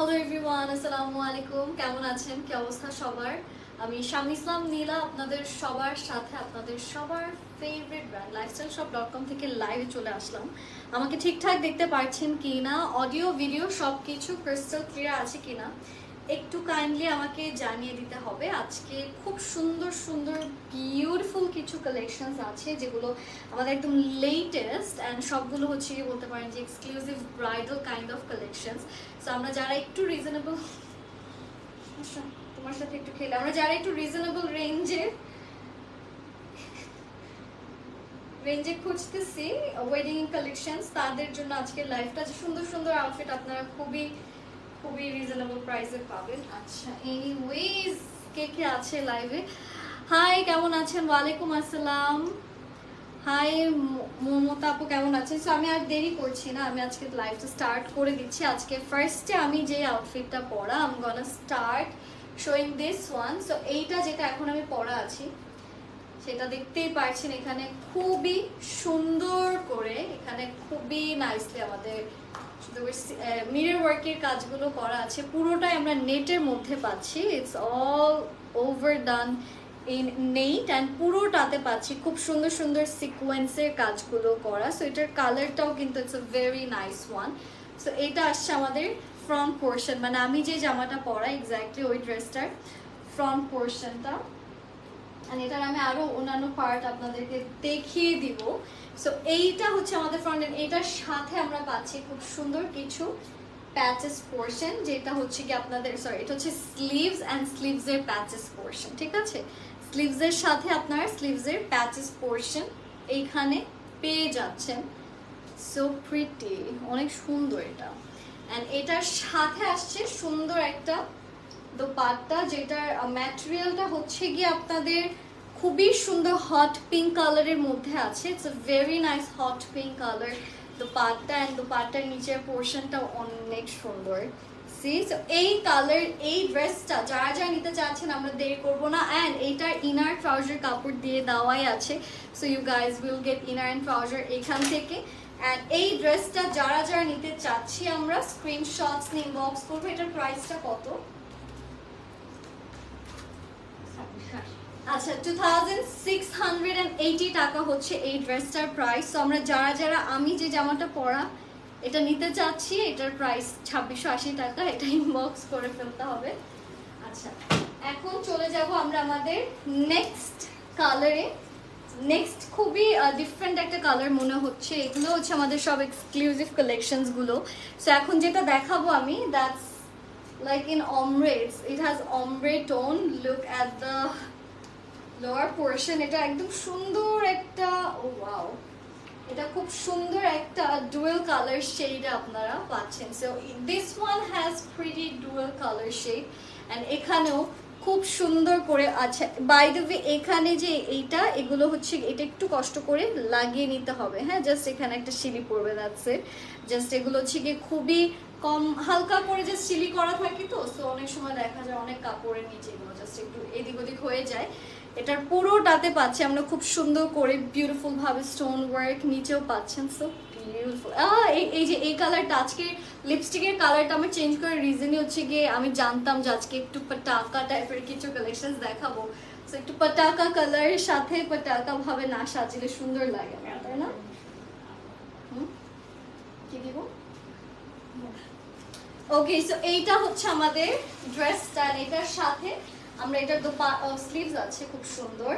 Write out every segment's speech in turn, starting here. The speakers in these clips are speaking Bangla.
হ্যালো এভরিওয়ান আসসালামু আলাইকুম কেমন আছেন? কি অবস্থা সবার? আমি শামি ইসলাম, নীলা, আপনাদের সবার সাথে, আপনাদের সবার favourite brand lifestyle shop dot com থেকে লাইভে চলে আসলাম। আমাকে ঠিকঠাক দেখতে পাচ্ছেন কি না অডিও ভিডিও সব কিছু ক্রিস্টাল ক্লিয়ার আছে কি না একটু কাইন্ডলি আমাকে জানিয়ে দিতে হবে। আজকে খুব সুন্দর সুন্দর বিউটিফুল কিছু কালেকশনস আছে যেগুলো আমাদের একদম লেটেস্ট অ্যান্ড সবগুলো হচ্ছে কি বলতে পারেন যে exclusive bridal kind of collections so আমরা যারা একটু রিজনেবল তোমার সাথে একটু খেলে, আমরা যারা একটু রিজনেবল রেঞ্জে রেঞ্জে খুঁজতেছি ওয়েডিং কালেকশনস তাদের জন্য আজকে লাইফটা সুন্দর সুন্দর আউটফিট আপনারা খুবই খুবই রিজনেবল প্রাইসে পাবেন। আচ্ছা এনিওয়েজ কে কে আছে লাইভে হাই কেমন আছেন? ওয়ালাইকুম আসসালাম। হাই মমতা আপু কেমন আছেন? সো আমি আর দেরি করছি না। আমি আজকে লাইভটা স্টার্ট করে দিচ্ছি। আজকে ফার্স্টে আমি যে আউটফিটটা পরা I'm gonna start showing this one so এইটা যেটা এখন আমি পরা আছি, সেটা দেখতেই পারছেন এখানে খুবই সুন্দর করে, এখানে খুবই নাইসলি আমাদের মিরর ওয়ার্কের কাজগুলো করা আছে, পুরোটাই আমরা নেটের মধ্যে পাচ্ছি। It's all over done in net and পুরোটাতে পাচ্ছি। খুব সুন্দর সুন্দর সিকোয়েন্সের কাজগুলো করা। সো এটার কালারটাও কিন্তু it's a very nice one so এটা আসছে আমাদের ফ্রন্ট পোর্শন মানে আমি যে জামাটা পরা এক্স্যাক্টলি ওই ড্রেসটার ফ্রন্ট পোর্শনটা আর এটার আমি আরও অন্যান্য পার্ট আপনাদেরকে দেখিয়ে দিব। সো এইটা হচ্ছে আমাদের ফ্রন্ট এন্ড এটার সাথে আমরা পাচ্ছি খুব সুন্দর কিছু প্যাচেস পোর্শন যেটা হচ্ছে কি আপনাদের সরি এটা হচ্ছে স্লিভস অ্যান্ড স্লিভস এর প্যাচেস পোর্শন ঠিক আছে? স্লিভস এর সাথে আপনার স্লিভস এর প্যাচেস পোর্শন এইখানে পেয়ে যাচ্ছেন। সো প্রিটি অনেক সুন্দর এটা। অ্যান্ড এটার সাথে আসছে সুন্দর একটা দোপাট্টা যেটার ম্যাটেরিয়ালটা হচ্ছে গিয়ে আপনাদের খুবই সুন্দর হট পিঙ্ক কালারের মধ্যে আছে। It's a very nice hot pink colour dupatta and দোপাট্টার নিচের পোর্শনটা অনেক সুন্দর। সি সো এই কালার এই ড্রেসটা যারা যারা নিতে চাচ্ছেন, আমরা দেরি করব না। অ্যান্ড এইটার ইনার ট্রাউজার কাপড় দিয়ে দেওয়াই আছে। So you guys will get inner and trouser এখান থেকে। অ্যান্ড এই ড্রেসটা যারা যারা নিতে চাচ্ছি, আমরা স্ক্রিনশটস নিয়ে বক্স করব। এটার প্রাইসটা কত? আচ্ছা two thousand six hundred and eighty টাকা হচ্ছে এই ড্রেসটার প্রাইস তো আমরা যারা যারা, আমি যে জামাটা পরা, এটা নিতে চাচ্ছি, এটার প্রাইস ছাব্বিশশো আশি টাকা, এটা ইনবক্স করে ফেলতে হবে। আচ্ছা এখন চলে যাব আমরা আমাদের নেক্সট কালারে নেক্সট খুবই ডিফারেন্ট একটা কালার মনে হচ্ছে। এগুলো হচ্ছে আমাদের সব এক্সক্লুসিভ কালেকশনসগুলো সো এখন যেটা দেখাবো আমি that's like in ombre it has ombre tone, look at the lower portion এটা একদম সুন্দর একটা, ও ওয়াও এটা খুব সুন্দর একটা ডুয়েল কালার শেড আপনারা পাচ্ছেন। So this one has pretty dual colour shade and এখানেও খুব সুন্দর করে আচ্ছা বাই দ্য ওয়ে এখানে যে এইটা, এগুলো হচ্ছে, এটা একটু কষ্ট করে লাগিয়ে নিতে হবে। হ্যাঁ জাস্ট এখানে একটা সিলি পড়বে যাচ্ছে জাস্ট এগুলো হচ্ছে গিয়ে খুবই কম, হালকা করে যে সিলি করা থাকে তো সো অনেক সময় দেখা যায় অনেক কাপড়ের নিচে এগুলো জাস্ট একটু এদিক ওদিক হয়ে যায়। এটার পুরোটাতে পাচ্ছি আমরা খুব সুন্দর করে বিউটিফুল ভাবে স্টোন ওয়ার্ক নিচেও পাচ্ছেন সো বিউটিফুল এই যে এই কালারটা আজকে লিপস্টিকের কালারটা আমি চেঞ্জ করার রিজনই হচ্ছে গিয়ে আমি জানতাম যে আজকে একটু পটাকা টাইপের কিছু কালেকশন দেখাবো। সো একটু পটাকা কালারের সাথে পটাকা ভাবে না সাজিলে সুন্দর লাগে তাই না? কি দিব ওকে সো এইটা হচ্ছে আমাদের ড্রেস ড্রেসটা এটার সাথে আমরা এটার দো স্লিভস আছে, খুব সুন্দর।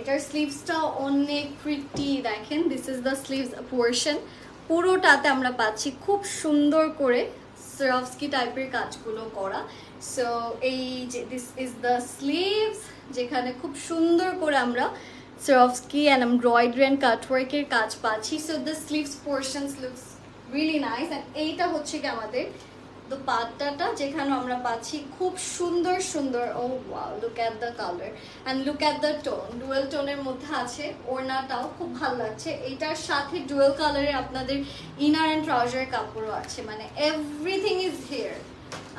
এটার স্লিভসটা অনেক প্রিটি দেখেন this is the sleeves portion পুরোটাতে আমরা পাচ্ছি খুব সুন্দর করে সরফস্কি টাইপের কাজগুলো করা। সো এই যে দিস ইজ দ্য স্লিভস যেখানে খুব সুন্দর করে আমরা সরফস্কি অ্যান্ড এমব্রয়ডারি অ্যান্ড কাটওয়ার্কের কাজ পাচ্ছি। So the sleeves portions looks really nice and এইটা হচ্ছে কি আমাদের দোপাট্টাটা যেখানে আমরা পাচ্ছি খুব সুন্দর সুন্দর ও wow look at the colour and look at the tone dual টোনের মধ্যে আছে ওড়নাটাও খুব ভালো লাগছে। এটার সাথে ডুয়েল কালারের আপনাদের ইনার অ্যান্ড ট্রাউজার কাপড়ও আছে। মানে এভরিথিং ইজ হিয়ার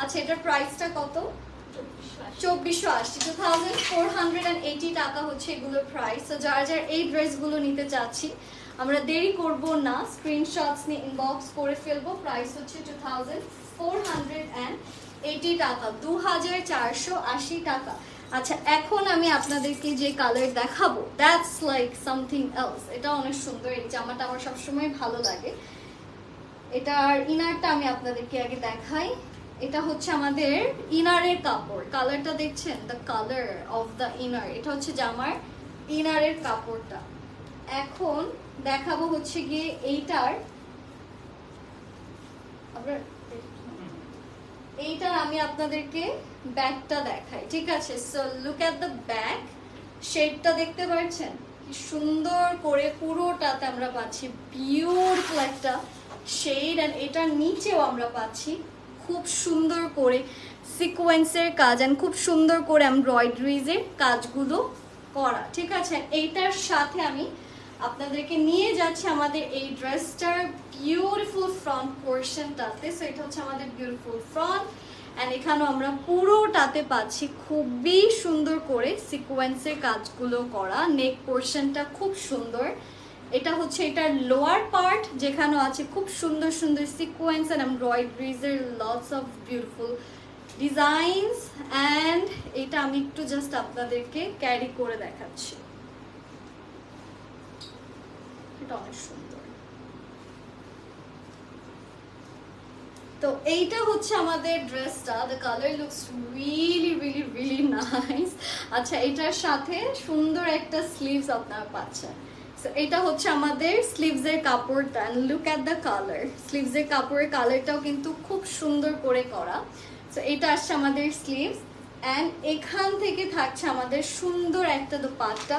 আচ্ছা এটার প্রাইসটা কত? চব্বিশশো আশি। Two thousand four hundred and eighty টাকা হচ্ছে এগুলোর প্রাইস তো যার যার এই ড্রেসগুলো নিতে চাচ্ছি আমরা দেরি করব না স্ক্রিনশটস নিয়ে ইনবক্স করে ফেলব। প্রাইস হচ্ছে two thousand four hundred and eighty টাকা দু হাজার চারশো আশি টাকা। আচ্ছা এখন আমি আপনাদেরকে যে কালার দেখাবো দ্যাটস লাইক সামথিং এলস এটা অনেক সুন্দর, এই জামাটা আমার সবসময় ভালো লাগে। এটার ইনারটা আমি আপনাদেরকে আগে দেখাই। এটা হচ্ছে আমাদের ইনারের কাপড়। কালারটা দেখছেন? The colour of the inner এটা হচ্ছে জামার ইনারের কাপড়টা। এখন দেখাবো হচ্ছে গিয়ে এইটার এইটার আমি আপনাদেরকে ব্যাগটা দেখাই, ঠিক আছে? So look at the bag শেডটা দেখতে পাচ্ছেন কি সুন্দর করে পুরোটাতে আমরা পাচ্ছি বিউটিফুল একটা শেড অ্যান্ড এটার নিচেও আমরা পাচ্ছি খুব সুন্দর করে সিকোয়েন্সের কাজ অ্যান্ড খুব সুন্দর করে এমব্রয়ডারিজের কাজগুলো করা, ঠিক আছে? এইটার সাথে আমি আপনাদেরকে নিয়ে যাচ্ছি আমাদের এই ড্রেসটার বিউটিফুল ফ্রন্ট পোর্শনটাতে সো এটা হচ্ছে আমাদের বিউটিফুল ফ্রন্ট অ্যান্ড এখানেও আমরা পুরোটাতে পাচ্ছি খুবই সুন্দর করে সিকোয়েন্সের কাজগুলো করা। নেক পোর্শনটা খুব সুন্দর। এটা হচ্ছে এটার লোয়ার পার্ট যেখানেও আছে খুব সুন্দর সুন্দর sequence and এমব্রয়ডারিজের lots of beautiful designs and এটা আমি একটু জাস্ট আপনাদেরকে ক্যারি করে দেখাচ্ছি। এটা অনেক সুন্দর। তো এইটা হচ্ছে আমাদের ড্রেসটা the colour looks really really really nice আচ্ছা এটার সাথে সুন্দর একটা স্লিভস আপনারা পাচ্ছেন। এটা হচ্ছে আমাদের স্লিভসের কাপড়টা লুক অ্যাট দ্য কালার স্লিভসের কাপড়ের কালারটাও কিন্তু খুব সুন্দর করে করা। তো এটা আসছে আমাদের স্লিভস অ্যান্ড এখান থেকে থাকছে আমাদের সুন্দর একটা দোপাট্টা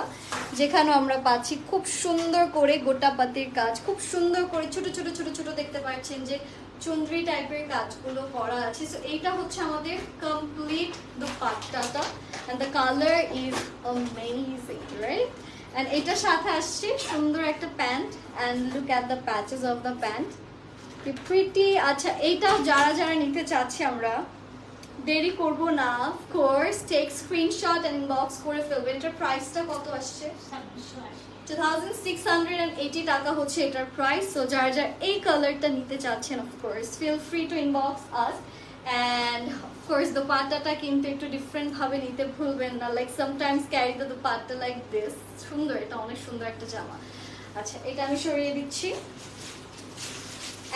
যেখানে আমরা পাচ্ছি খুব সুন্দর করে গোটা পাতির কাজ, খুব সুন্দর করে ছোট ছোট ছোট ছোট দেখতে পাচ্ছেন যে চুনরি টাইপের কাজগুলো করা আছে। সো এইটা হচ্ছে আমাদের কমপ্লিট দোপাট্টাটা। And the colour is amazing right and এটার সাথে আসছে সুন্দর একটা pant. And look at the patches of the pant pretty আচ্ছা এইটাও যারা যারা নিতে চাচ্ছি আমরা দেরি করব না course take screenshot and inbox করে ফেলবেন এটার প্রাইসটা কত আসছে? Two thousand six hundred and eighty টাকা হচ্ছে এটার প্রাইস সো যারা যারা এই কালারটা নিতে চাচ্ছেন of course feel free to inbox us and of course দোপাট্টাটা কিন্তু একটু ডিফারেন্ট ভাবে নিতে ভুলবেন না। Like sometimes carry the dupatta like this সুন্দর, এটা অনেক সুন্দর একটা জামা। আচ্ছা এটা আমি সরিয়ে দিচ্ছি।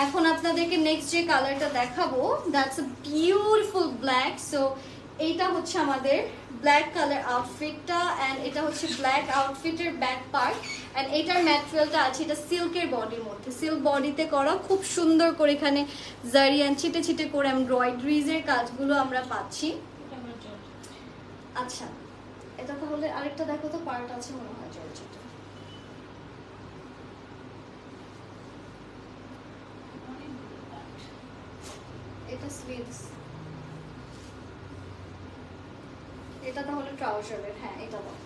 এখন আপনাদেরকে নেক্সট যে কালারটা দেখাবো that's a beautiful black so এইটা হচ্ছে আমাদের ব্ল্যাক কালার আউটফিটটা অ্যান্ড এটা হচ্ছে ব্ল্যাক আউটফিটের ব্যাক পার্ট অ্যান্ড এটার ম্যাটেরিয়ালটা আছে এটা সিল্কের বডির মধ্যে। সিল্ক বডিতে করা খুব সুন্দর করে এখানে জারি জারিয়ান ছিটে ছিটে করে এমব্রয়ডারিজের কাজগুলো আমরা পাচ্ছি। আচ্ছা এটা তাহলে আরেকটা দেখো তো পার্ট আছে মনে হয় জর্জেটা। এটা স্লিভস এটা তাহলে ট্রাউজারের হ্যাঁ এটা দাও।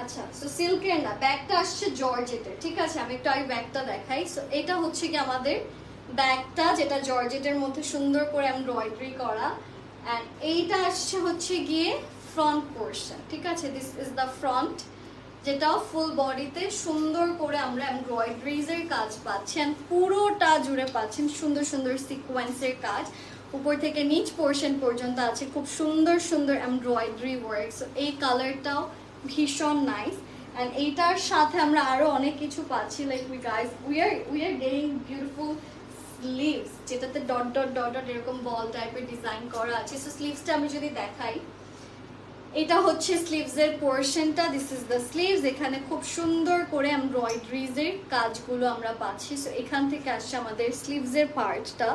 আচ্ছা সো সিল্কের না, ব্যাগটা আসছে জর্জেটের, ঠিক আছে? আমি একটু আগে ব্যাগটা দেখাই। সো এটা হচ্ছে কি আমাদের ব্যাগটা, যেটা জর্জেটের মধ্যে সুন্দর করে এমব্রয়ডারি করা। অ্যান্ড এইটা আসছে হচ্ছে গিয়ে ফ্রন্ট পোর্শন ঠিক আছে? দিস ইজ দ্য ফ্রন্ট যেটা ফুল বডিতে সুন্দর করে আমরা এমব্রয়ডারিজের কাজ পাচ্ছেন পুরোটা জুড়ে পাচ্ছেন সুন্দর সুন্দর সিকোয়েন্সের কাজ। উপর থেকে নিচ পোর্শন পর্যন্ত আছে খুব সুন্দর সুন্দর এমব্রয়ডারি ওয়ার্ক সো এই কালারটাও ভীষণ নাইস অ্যান্ড এইটার সাথে আমরা আরও অনেক কিছু পাচ্ছি like we guys we are we are getting beautiful sleeves যেটাতে ডট ডট ডট ডট এরকম বল টাইপের ডিজাইন করা আছে। সো স্লিভসটা আমি যদি দেখাই এটা হচ্ছে স্লিভসের পোর্শনটা দিস ইজ দ্য স্লিভস এখানে খুব সুন্দর করে এমব্রয়ডারিজের কাজগুলো আমরা পাচ্ছি। সো এখান থেকে আসছে আমাদের স্লিভসের পার্টটা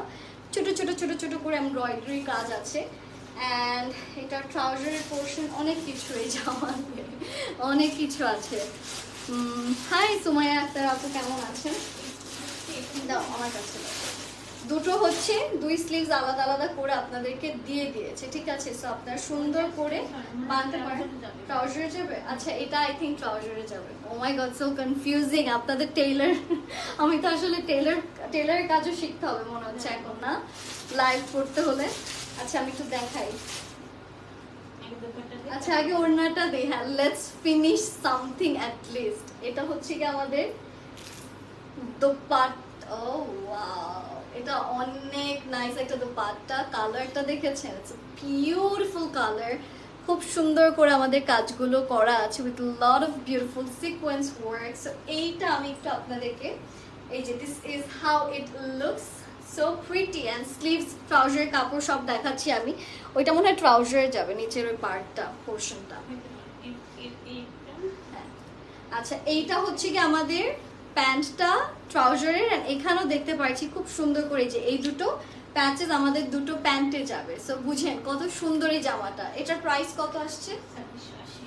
ছোট ছোট ছোট ছোট করে এমব্রয়ডারি কাজ আছে। অ্যান্ড এটা ট্রাউজারের পোর্শন অনেক কিছু এই জামাতে অনেক কিছু আছে। হাই সুমাইয়া আক্তার আপু, কেমন আছেন? দাও, আমার কাছে দাও। দুটো হচ্ছে, দুই স্লিভস আলাদা আলাদা করে আপনাদেরকে দিয়ে দিয়েছে, ঠিক আছে? সো আপনারা সুন্দর করে বাঁধতে পারেন। ট্রাউজারে যাবে? আচ্ছা এটা আই থিঙ্ক ট্রাউজারে যাবে। Oh my god so confusing আপনাদের টেইলার আমি তো আসলে টেইলার টেইলারের কাজও শিখতে হবে, মনে হচ্ছে এখন, না? লাইভ করতে হলে। আচ্ছা আমি একটু দেখাই। আচ্ছা আগে ওড়নাটা দেই। হ্যাঁ let's finish something at least এটা হচ্ছে কি আমাদের দোপাট। ও ওয়াও এটা অনেক নাইস একটা দোপাট্টা। কালারটা দেখেছেন? ইটস বিউটিফুল কালার খুব সুন্দর করে আমাদের কাজগুলো করা আছে with lot of beautiful sequence work so এইটা আমি একটু আপনাদেরকে এই যে this is how it looks so pretty and sleeves ট্রাউজারের কাপড় সব দেখাচ্ছি আমি। ওইটা মনে হয় ট্রাউজারে যাবে নিচের ওই পার্টটা পোর্শনটা হ্যাঁ। আচ্ছা এইটা হচ্ছে কি আমাদের প্যান্টটা ট্রাউজারের, and এখানেও দেখতে পাচ্ছি খুব সুন্দর করে যে এই দুটো প্যাচেস আমাদের দুটো প্যান্টে যাবে। সো বুঝেন কত সুন্দর এই জামাটা। এটার প্রাইস কত আসছে?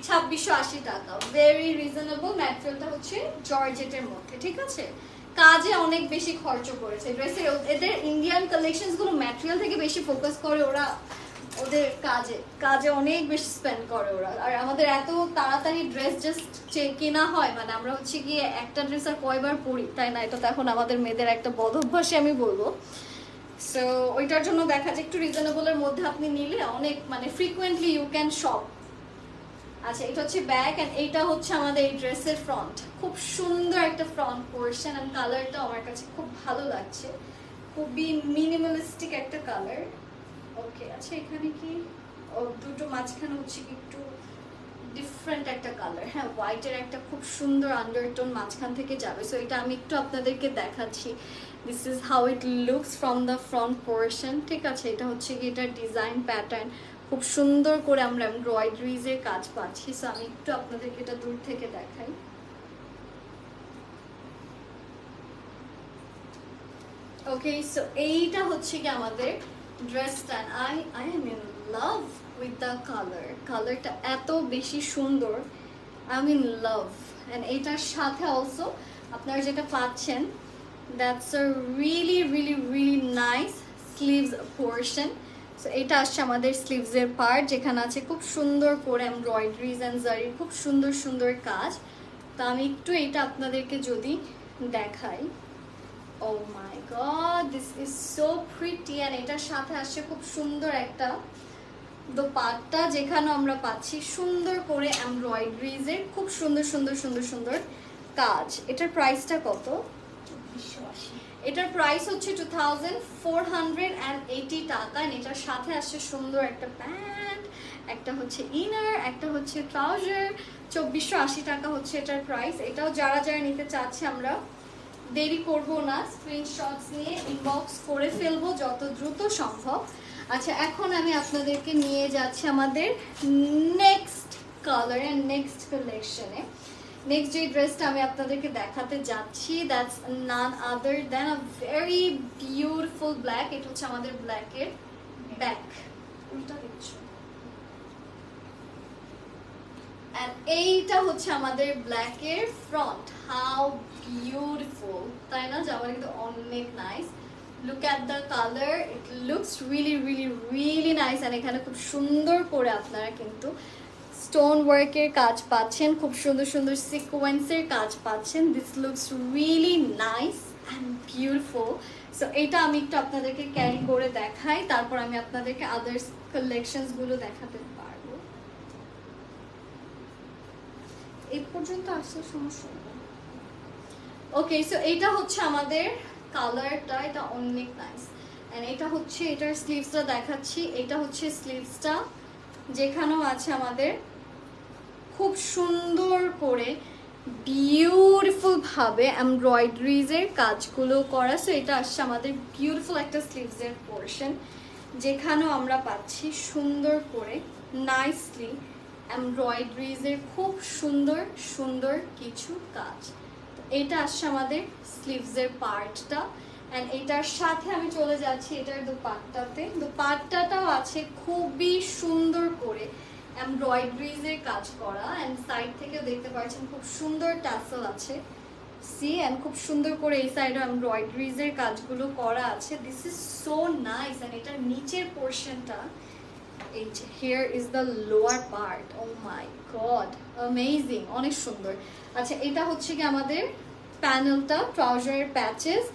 ছাব্বিশশো আশি টাকা। ভেরি রিজনেবল ম্যাটেরিয়ালটা হচ্ছে জর্জেটের মধ্যে, ঠিক আছে? কাজে অনেক বেশি খরচ করেছে ড্রেসের এদের ইন্ডিয়ান কালেকশনসগুলো ম্যাটেরিয়াল থেকে বেশি ফোকাস করে ওরা ওদের কাজে কাজে অনেক বেশি স্পেন্ড করে ওরা। আর আমাদের এত তাড়াতাড়ি ড্রেস জাস্ট কেনা হয় মানে আমরা হচ্ছে গিয়ে একটা ড্রেস আর কয়বার পরি, তাই না? এটা তো এখন আমাদের মেয়েদের একটা বদভ্যাসে আমি বলব। সো ওইটার জন্য দেখা যায় একটু রিজনেবলের মধ্যে আপনি নিলে অনেক মানে ফ্রিকুয়েন্টলি ইউ ক্যান শপ আচ্ছা এটা হচ্ছে ব্যাক অ্যান্ড এইটা হচ্ছে আমাদের এই ড্রেসের ফ্রন্ট খুব সুন্দর একটা ফ্রন্ট পোর্শন অ্যান্ড কালারটা আমার কাছে খুব ভালো লাগছে। খুবই মিনিমালিস্টিক একটা কালার ওকে আচ্ছা এখানে কি? দুটো মাঝখানে হচ্ছে একটু ডিফারেন্ট একটা কালার হ্যাঁ হোয়াইটের একটা খুব সুন্দর আন্ডারটোন মাঝখান থেকে যাবে। সো এটা আমি একটু আপনাদেরকে দেখাচ্ছি। This is how it looks from the front portion ঠিক আছে, এটা হচ্ছে কি এটা ডিজাইন প্যাটার্ন খুব সুন্দর করে আমরা এমব্রয়ডারিজের কাজ পাচ্ছি। সো আমি একটু আপনাদেরকে এটা দূর থেকে দেখাই। ওকে সো এইটা হচ্ছে কি আমাদের ড্রেসটা I I am in love with the colour কালারটা এত বেশি সুন্দর আই ইন লাভ অ্যান্ড এইটার সাথে অলসো আপনারা যেটা পাচ্ছেন that's a really really really nice sleeves portion so এটা আসছে আমাদের স্লিভসের পার্ট যেখানে আছে খুব সুন্দর করে এমব্রয়ডারিজ অ্যান্ড জারির খুব সুন্দর সুন্দর কাজ। তা আমি একটু এটা আপনাদেরকে যদি দেখাই। ও my god this is so pretty and এটার সাথে আসছে খুব সুন্দর একটা দোপাট্টা যেখানে আমরা পাচ্ছি সুন্দর করে এমব্রয়ডারিজের খুব সুন্দর সুন্দর সুন্দর সুন্দর কাজ। এটার প্রাইসটা কত? এটার প্রাইস হচ্ছে two thousand four hundred and eighty টাকা এটার সাথে আসছে সুন্দর একটা প্যান্ট একটা হচ্ছে ইনার একটা হচ্ছে ট্রাউজার চব্বিশশো আশি টাকা হচ্ছে এটার প্রাইস এটাও যারা যারা নিতে চাচ্ছে আমরা দেরি করব না স্ক্রিনশটস নিয়ে ইনবক্স করে ফেলব যত দ্রুত সম্ভব। আচ্ছা এখন আমি আপনাদেরকে নিয়ে যাচ্ছি আমাদের নেক্সট কালার অ্যান্ড নেক্সট কালেকশনে নেক্সট যে ড্রেসটা আমি আপনাদেরকে দেখাতে যাচ্ছি that's none other than a very beautiful black এটা হচ্ছে আমাদের ব্ল্যাকের ব্যাক উল্টা দেখছ? এইটা হচ্ছে আমাদের ব্ল্যাকের ফ্রন্ট হাউ বিউটিফুল তাই না? জামা কিন্তু অনেক nice look at the colour it looks really really really nice and এখানে খুব সুন্দর করে আপনারা কিন্তু স্টোন ওয়ার্কের কাজ পাচ্ছেন। খুব সুন্দর সুন্দর সিকোয়েন্সের কাজ পাচ্ছেন। This looks really nice and beautiful so এটা আমি একটু আপনাদেরকে ক্যারি করে দেখাই। তারপর আমি আপনাদেরকে আদার্স কালেকশনসগুলো দেখাতে পারব। এই পর্যন্ত আসলে সমস্যা ওকে সো এটা হচ্ছে আমাদের কালারটা, এটা অনেক নাইস এন্ড এটা হচ্ছে, এটার স্লিভসটা দেখাচ্ছি। এটা হচ্ছে স্লিভসটা যেখানেও আছে আমাদের খুব সুন্দর করে বিউটিফুল ভাবে এমব্রয়ডারিজের কাজগুলো করা। সো এটা আসছে আমাদের বিউটিফুল একটা স্লিভসের পোর্শন যেখানেও আমরা পাচ্ছি সুন্দর করে নাইসলি এমব্রয়ডারিজের খুব সুন্দর সুন্দর কিছু কাজ। এটা আসছে আমাদের স্লিভসের পার্টটা অ্যান্ড এটার সাথে আমি চলে যাচ্ছি এটার দুপাট্টাতে। দুপাট্টাটাও আছে খুবই সুন্দর করে এমব্রয়ডারিজের কাজ করা অ্যান্ড সাইড থেকেও দেখতে পাচ্ছেন খুব সুন্দর টাসেল আছে। সি অ্যান্ড খুব সুন্দর করে এই সাইডে এমব্রয়ডারিজের কাজগুলো করা আছে। This is so nice and এটার নিচের পোর্শনটা এই যে here is the lower part oh my god amazing অনেক সুন্দর। আচ্ছা এটা হচ্ছে কি আমাদের প্যানেলটা ট্রাউজারের patches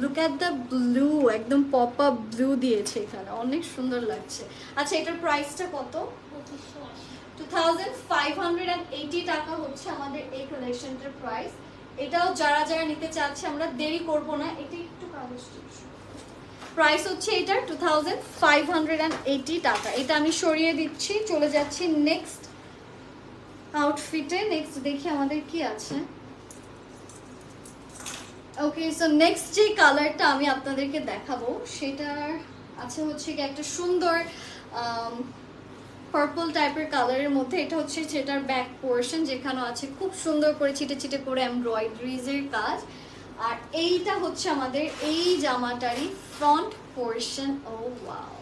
look at the blue একদম পপ আপ ব্লু দিয়েছে এখানে। অনেক সুন্দর লাগছে। আচ্ছা এটার প্রাইসটা কত? টু টাকা হচ্ছে আমাদের এই কালেকশনটার প্রাইস এটাও যারা যারা নিতে চাচ্ছে, আমরা দেরি করব না। এটা একটু কাগজ প্রাইস হচ্ছে এটার টু টাকা। এটা আমি সরিয়ে দিচ্ছি, চলে যাচ্ছি নেক্সট আউটফিটে নেক্সট দেখি আমাদের কি আছে। ওকে সো নেক্সট যে কালারটা আমি আপনাদেরকে দেখাবো, সেটার আছে হচ্ছে কি একটা সুন্দর পার্পল টাইপের কালারের মধ্যে এটা হচ্ছে সেটার ব্যাক পোর্শন যেখানে আছে খুব সুন্দর করে ছিটে ছিটে করে এমব্রয়ডারিজের কাজ। আর এইটা হচ্ছে আমাদের এই জামাটারই front portion oh wow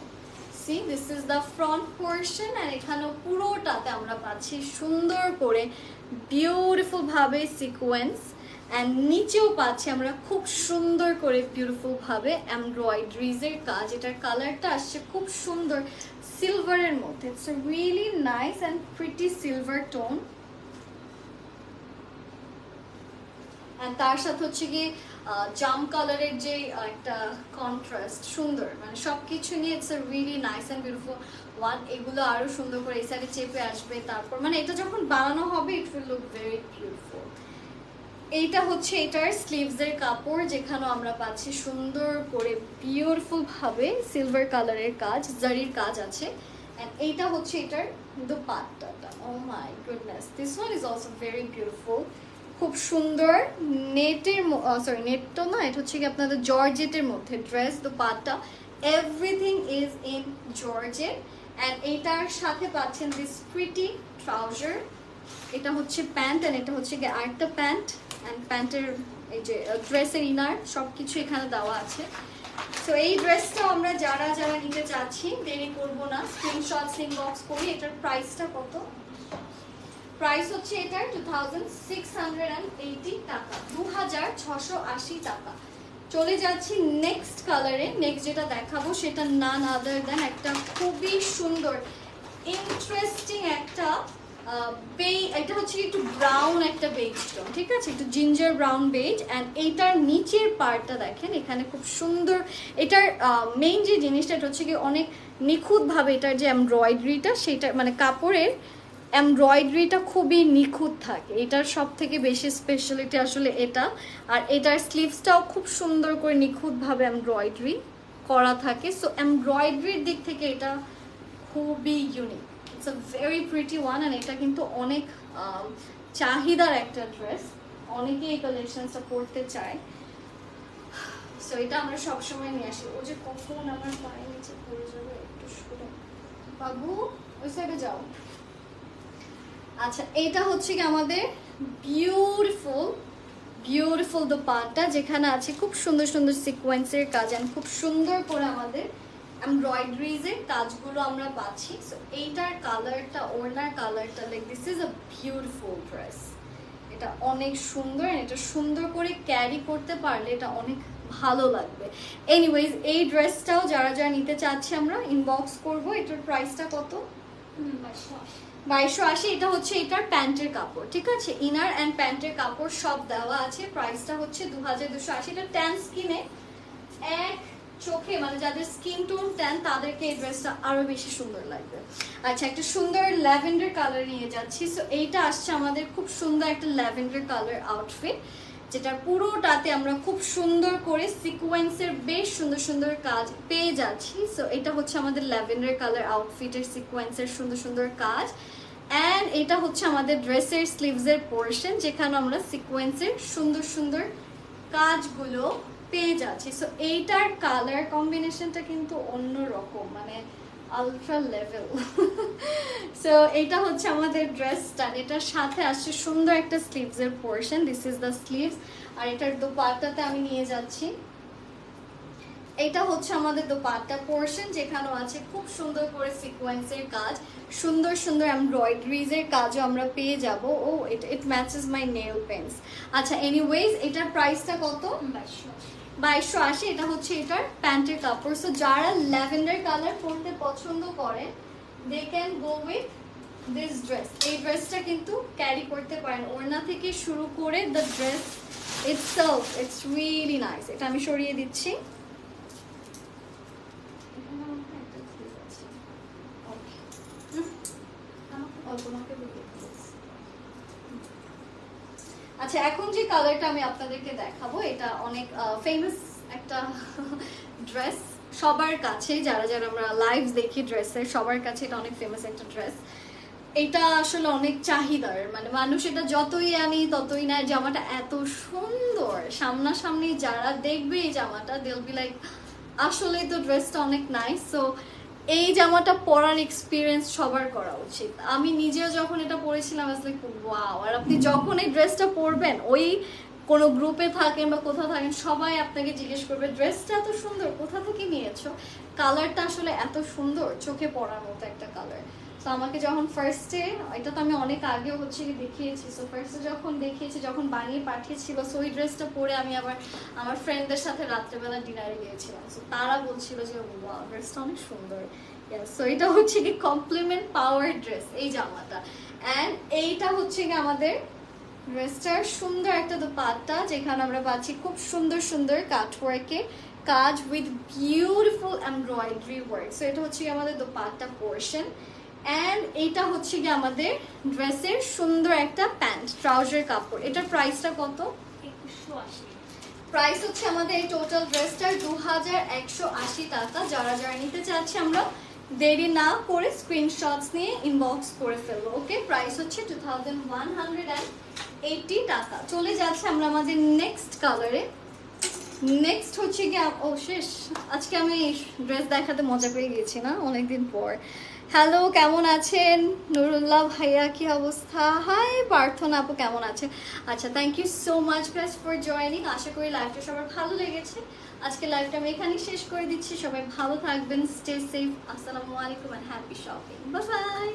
see this is the front portion আর এখানে পুরোটাতে আমরা পাচ্ছি সুন্দর করে বিউটিফুলভাবে সিকোয়েন্স অ্যান্ড নিচেও পাচ্ছি আমরা খুব সুন্দর করে বিউটিফুল ভাবে এমব্রয়ডারিজের কাজ। এটার কালারটা আসছে খুব সুন্দর সিলভারের মধ্যে। It's really nice and pretty silver tone and তার সাথে হচ্ছে কি জাম কালারের যে একটা কন্ট্রাস্ট সুন্দর। মানে সব কিছু নিয়ে it's really nice and beautiful one এগুলো আরও সুন্দর করে এই সাইডে চেপে আসবে। তারপর মানে এটা যখন বানানো হবে it will look very beautiful এইটা হচ্ছে এটার স্লিভসের কাপড় যেখানে আমরা পাচ্ছি সুন্দর করে বিউটিফুল ভাবে সিলভার কালারের কাজ, জারির কাজ আছে। এন্ড এইটা হচ্ছে এটার দোপাট্টাটা। ও my goodness this one is also very beautiful খুব সুন্দর নেটের সরি নেট তো না, এটা হচ্ছে কি আপনাদের জর্জেটের মধ্যে dress dupatta. Everything is in georgette. And এইটার সাথে পাচ্ছেন দিস প্রিটি ট্রাউজার এটা হচ্ছে প্যান্ট এন্ড এটা হচ্ছে আরেকটা প্যান্ট অ্যান্ড প্যান্টের এই যে ড্রেসের ইনার সব কিছু এখানে দেওয়া আছে। তো এই ড্রেসটা আমরা যারা যারা নিতে চাচ্ছি, দেরি করব না। স্ক্রিনশট ইনবক্স করি, এটার প্রাইসটা কত? প্রাইস হচ্ছে এটার two thousand six hundred and eighty টাকা দু হাজার ছশো আশি টাকা। চলে যাচ্ছি নেক্সট কালারে নেক্সট যেটা দেখাবো, সেটা নান আদার দেন একটা খুবই সুন্দর ইন্টারেস্টিং একটা বে এটা হচ্ছে একটু ব্রাউন একটা বেজ টোন ঠিক আছে? একটু জিঞ্জার ব্রাউন বেজ অ্যান্ড এইটার নিচের পার্টটা দেখেন, এখানে খুব সুন্দর, এটার মেইন যে জিনিসটা, এটা হচ্ছে কি অনেক নিখুঁতভাবে এটার যে এমব্রয়ডারিটা সেটা মানে কাপড়ের এমব্রয়ডারিটা খুবই নিখুঁত থাকে। এটার সব থেকে বেশি স্পেশালিটি আসলে এটা। আর এটার স্লিভসটাও খুব সুন্দর করে নিখুঁতভাবে এমব্রয়ডারি করা থাকে। সো এমব্রয়ডারির দিক থেকে এটা খুবই unique it's a very pretty one and এটা কিন্তু অনেক চাহিদার একটা ড্রেস অনেকে এই কালেকশনসটা পরতে চায়। সো এটা আমরা সবসময় নিয়ে আসি। ও যে কখন আমার পায়ের নিচে পড়ে যাবে একটু সরে বাবু, ওই সাইডে যাও। আচ্ছা এটা হচ্ছে কি আমাদের বিউটিফুল বিউটিফুল দ্য দোপাট্টা, যেখানে আছে খুব সুন্দর সুন্দর সিকোয়েন্সের কাজ and খুব সুন্দর করে আমাদের এমব্রয়ডারিজের কাজগুলো আমরা পাচ্ছি। সো এইটার কালারটা ওড়নার কালারটা like this is a beautiful dress এটা অনেক সুন্দর এটা সুন্দর করে ক্যারি করতে পারলে এটা অনেক ভালো লাগবে। এনিওয়েজ এই ড্রেসটাও যারা যারা নিতে চাচ্ছে আমরা ইনবক্স করব। এটার প্রাইসটা কত? বাইশশো আশি। এটা হচ্ছে এটার প্যান্টের কাপড় ঠিক আছে? ইনার অ্যান্ড প্যান্টের কাপড় সব দেওয়া আছে। প্রাইসটা হচ্ছে দু হাজার দুশো আশি। এটা ট্যান স্কিনে এক চোখে মানে যাদের স্কিন টোন ট্যান তাদেরকে এই ড্রেসটা আরও বেশি সুন্দর লাগবে। আচ্ছা একটা সুন্দর ল্যাভেন্ডার কালার নিয়ে যাচ্ছি। সো এইটা আসছে আমাদের খুব সুন্দর একটা ল্যাভেন্ডার কালার আউটফিট যেটা পুরোটাতে আমরা খুব সুন্দর করে সিকোয়েন্সের বেশ সুন্দর সুন্দর কাজ পেয়ে যাচ্ছি। সো এটা হচ্ছে আমাদের ল্যাভেন্ডার কালার আউটফিটের সিকোয়েন্সের সুন্দর সুন্দর কাজ। অ্যান্ড এটা হচ্ছে আমাদের ড্রেসের স্লিভসের পোর্শন যেখানে আমরা সিকোয়েন্সের সুন্দর সুন্দর কাজগুলো পেয়ে যাচ্ছি। সো এইটার কালার কম্বিনেশনটা কিন্তু অন্য রকম মানে আলট্রা লেভেল সো এটা হচ্ছে আমাদের ড্রেসটা এটার সাথে আসছে সুন্দর একটা স্লিভসের portion this is the sleeves আর এটার দোপাট্টাতে আমি নিয়ে যাচ্ছি। এটা হচ্ছে আমাদের দোপাট্টা পোর্শন যেখানেও আছে খুব সুন্দর করে সিকোয়েন্সের কাজ। সুন্দর সুন্দর এমব্রয়ডারিজের কাজও আমরা পেয়ে যাব। ও it it matches my nail paints আচ্ছা এনিওয়েজ এটার প্রাইসটা কত? বাইশশো আশি, এটা হচ্ছে এটার প্যান্টের কাপড়। সো যারা ল্যাভেন্ডার কালার পরতে পছন্দ করে they can go with this dress এই ড্রেসটা কিন্তু ক্যারি করতে পারেন। ওড়না থেকে শুরু করে the dress it's it's really nice এটা আমি সরিয়ে দিচ্ছি এখানে আমার না একটা clip আছে। Okay. হুম, আমাকে কল্পনাকে বলে দিয়েছি। আচ্ছা এখন যে কালারটা আমি আপনাদেরকে দেখাবো, এটা অনেক ফেমাস একটা ড্রেস সবার কাছে, যারা যারা আমরা লাইভ দেখি ড্রেসের সবার কাছে এটা অনেক ফেমাস একটা ড্রেস এটা আসলে অনেক চাহিদার মানে মানুষ এটা যতই আনি, ততই নেয়। জামাটা এত সুন্দর। সামনাসামনি যারা দেখবে এই জামাটা দেল বি লাইক আসলে তো ড্রেসটা অনেক নাইস সো এই জামাটা পরার এক্সপিরিয়েন্স সবার করা উচিত। আমি নিজেও যখন এটা পরেছিলাম আসলে ওয়াও আর আপনি যখন এই ড্রেসটা পরবেন, ওই কোনো গ্রুপে থাকেন বা কোথাও থাকেন, সবাই আপনাকে জিজ্ঞেস করবে ড্রেসটা এত সুন্দর, কোথা থেকে নিয়েছো? কালারটা আসলে এত সুন্দর, চোখে পড়ার মতো একটা কালার তো আমাকে যখন ফার্স্টে এটা তো আমি অনেক আগেও হচ্ছে কি দেখিয়েছি সো ফার্স্টে যখন দেখিয়েছি, যখন বানিয়ে পাঠিয়েছিল সো ওই ড্রেসটা পরে আমি আবার আমার ফ্রেন্ডদের সাথে রাত্রেবেলা ডিনারে গিয়েছিলাম। সো তারা বলছিল যে ওয়াও ড্রেসটা অনেক সুন্দর। সো এটা হচ্ছে কি কমপ্লিমেন্ট পাওয়ার ড্রেস এই জামাটা। অ্যান্ড এইটা হচ্ছে কি আমাদের ড্রেসটার সুন্দর একটা দোপাট্টা, যেখানে আমরা পাচ্ছি খুব সুন্দর সুন্দর কাটওয়ার্কে কাজ with beautiful embroidery work so এটা হচ্ছে আমাদের দোপাট্টা পোর্শন অ্যান্ড এইটা হচ্ছে কি আমাদের ড্রেসের সুন্দর একটা প্যান্ট ট্রাউজার কাপড়। এটার প্রাইসটা কত? প্রাইস হচ্ছে আমাদের এই টোটাল ড্রেসটার দু হাজার একশো আশি টাকা। যারা যারা নিতে চাচ্ছে আমরা দেরি না করে স্ক্রিনশটস নিয়ে ইনবক্স করে ফেলব ওকে প্রাইস হচ্ছে two thousand one hundred and eighty টাকা। চলে যাচ্ছে আমরা আমাদের নেক্সট কালারে নেক্সট হচ্ছে কি ও শেষ। আজকে আমি ড্রেস দেখাতে মজা পেয়ে গেছি না? অনেকদিন পর। হ্যালো কেমন আছেন? নুরুল্লাহ ভাইয়া, কি অবস্থা? হাই প্রার্থনা আপু, কেমন আছে আচ্ছা thank you so much fresh for joining আশা করি লাইফটা সবার ভালো লেগেছে। আজকে লাইফটা আমি এখানেই শেষ করে দিচ্ছি। সবাই ভালো থাকবেন স্টে সেফ আসসালামু আলাইকুম অ্যান্ড হ্যাপি শপিং বাই